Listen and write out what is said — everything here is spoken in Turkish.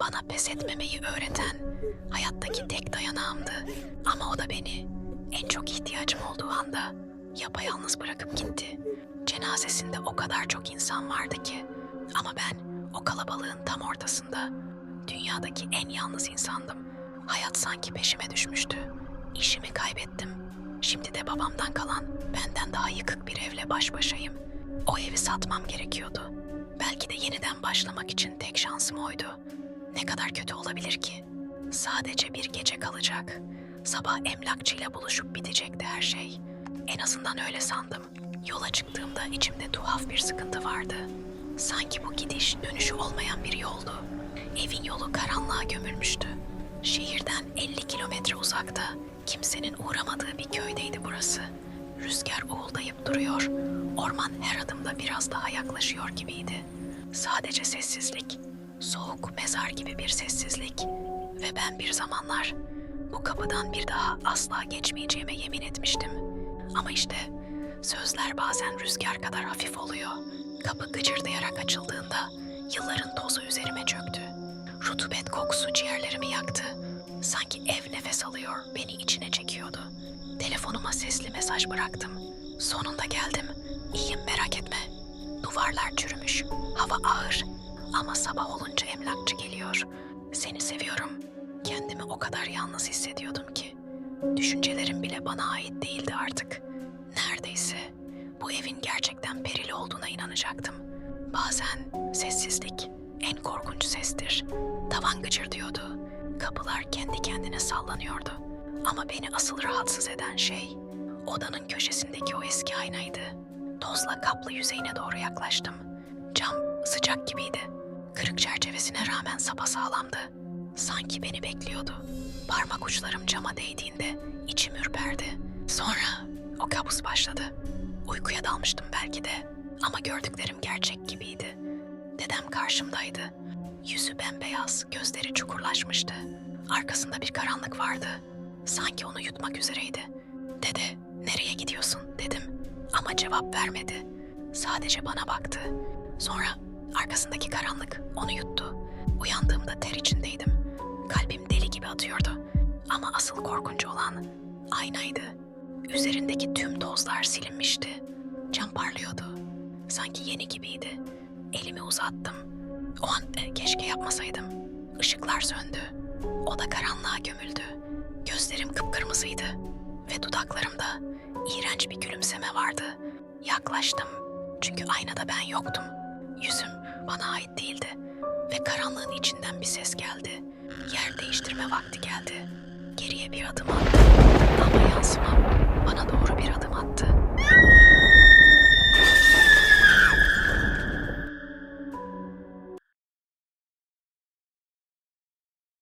Bana pes etmemeyi öğreten hayattaki tek dayanağımdı. Ama o da beni en çok ihtiyacım olduğu anda yapayalnız bırakıp gitti. Cenazesinde o kadar çok insan vardı ki. Ama ben o kalabalığın tam ortasında dünyadaki en yalnız insandım. Hayat sanki peşime düşmüştü. İşimi kaybettim. Şimdi de babamdan kalan benden daha yıkık bir evle baş başayım. O evi satmam gerekiyordu. Belki de yeniden başlamak için tek şansım oydu. Ne kadar kötü olabilir ki? Sadece bir gece kalacak. Sabah emlakçıyla buluşup bitecekti her şey. En azından öyle sandım. Yola çıktığımda içimde tuhaf bir sıkıntı vardı. Sanki bu gidiş dönüşü olmayan bir yoldu. Evin yolu karanlığa gömülmüştü. Şehirden 50 kilometre uzakta, kimsenin uğramadığı bir köydeydi burası. Rüzgar uğuldayıp duruyor. Orman her adımda biraz daha yaklaşıyor gibiydi. Sadece sessizlik. Soğuk mezar gibi bir sessizlik. Ve ben bir zamanlar bu kapıdan bir daha asla geçmeyeceğime yemin etmiştim. Ama işte sözler bazen rüzgar kadar hafif oluyor. Kapı gıcırdayarak açıldığında yılların tozu üzerime çöktü. Rutubet kokusu ciğerlerimi yaktı. Sanki ev nefes alıyor, beni içine çekiyordu. Telefonuma sesli mesaj bıraktım. Sonunda geldim. İyiyim merak etme. Duvarlar çürümüş, hava ağır. Ama sabah olunca emlakçı geliyor. Seni seviyorum. Kendimi o kadar yalnız hissediyordum ki. Düşüncelerim bile bana ait değildi artık. Neredeyse bu evin gerçekten perili olduğuna inanacaktım. Bazen sessizlik en korkunç sestir. Tavan gıcırdıyordu. Kapılar kendi kendine sallanıyordu. Ama beni asıl rahatsız eden şey odanın köşesindeki o eski aynaydı. Tozla kaplı yüzeyine doğru yaklaştım. Cam sıcak gibiydi. Kırık çerçevesine rağmen sapasağlamdı. Sanki beni bekliyordu. Parmak uçlarım cama değdiğinde içim ürperdi. Sonra o kabus başladı. Uykuya dalmıştım belki de ama gördüklerim gerçek gibiydi. Dedem karşımdaydı. Yüzü bembeyaz, gözleri çukurlaşmıştı. Arkasında bir karanlık vardı. Sanki onu yutmak üzereydi. Dede, nereye gidiyorsun dedim. Ama cevap vermedi. Sadece bana baktı. Sonra arkasındaki karanlık onu yuttu. Uyandığımda ter içindeydim. Kalbim deli gibi atıyordu. Ama asıl korkunç olan aynaydı. Üzerindeki tüm tozlar silinmişti. Cam parlıyordu. Sanki yeni gibiydi. Elimi uzattım. O an e, keşke yapmasaydım. Işıklar söndü. Oda karanlığa gömüldü. Gözlerim kıpkırmızıydı. Ve dudaklarımda iğrenç bir gülümseme vardı. Yaklaştım. Çünkü aynada ben yoktum. Yüzüm bana ait değildi. Ve karanlığın içinden bir ses geldi. Yer değiştirme vakti geldi. Geriye bir adım attım.